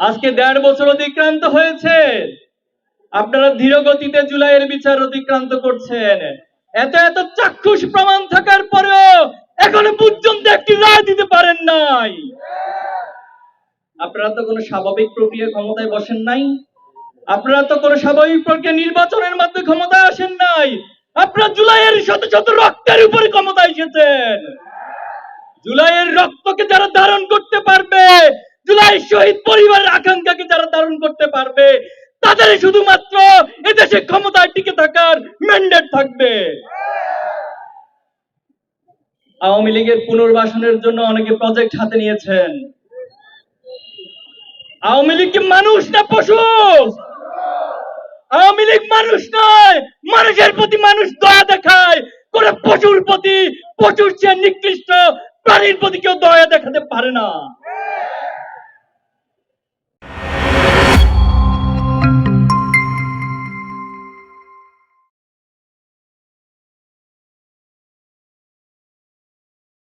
আজকে দেড় বছর অতিক্রান্ত হয়েছে। আপনারা ধীর গতিতে জুলাইয়ের বিচার অতিক্রান্ত করছেন। এত এত চাক্ষুষ প্রমাণ থাকার পরেও এখনও পর্যন্ত একটি রায় দিতে পারেন নাই। আপনারা তো কোনো স্বাভাবিক প্রক্রিয়া ক্ষমতায় বসেন নাই। আপনারা তো কোনো স্বাভাবিক প্রক্রিয়া নির্বাচনের মাধ্যমে ক্ষমতায় আসেন নাই। আপনারা জুলাইয়ের শত শত রক্তের উপরে ক্ষমতায় এসেছেন। জুলাইয়ের রক্তকে যারা ধারণ করতে পারবে, জুলাই শহীদ পরিবারের আকাঙ্ক্ষাকে যারা ধারণ করতে পারবে তাদের শুধুমাত্র এদেশে ক্ষমতায় টিকে থাকার ম্যান্ডেট থাকবে। আওয়ামী লীগের পুনর্বাসনের জন্য অনেকে প্রজেক্ট হাতে নিয়েছেন। আওয়ামী লীগ কি মানুষ না পশু? আওয়ামী লীগ মানুষ নয়, মানুষের প্রতি মানুষ দয়া দেখায় করে পশুর প্রতি, পশুর চেয়ে নিকৃষ্ট প্রাণীর প্রতি কেউ দয়া দেখাতে পারে না।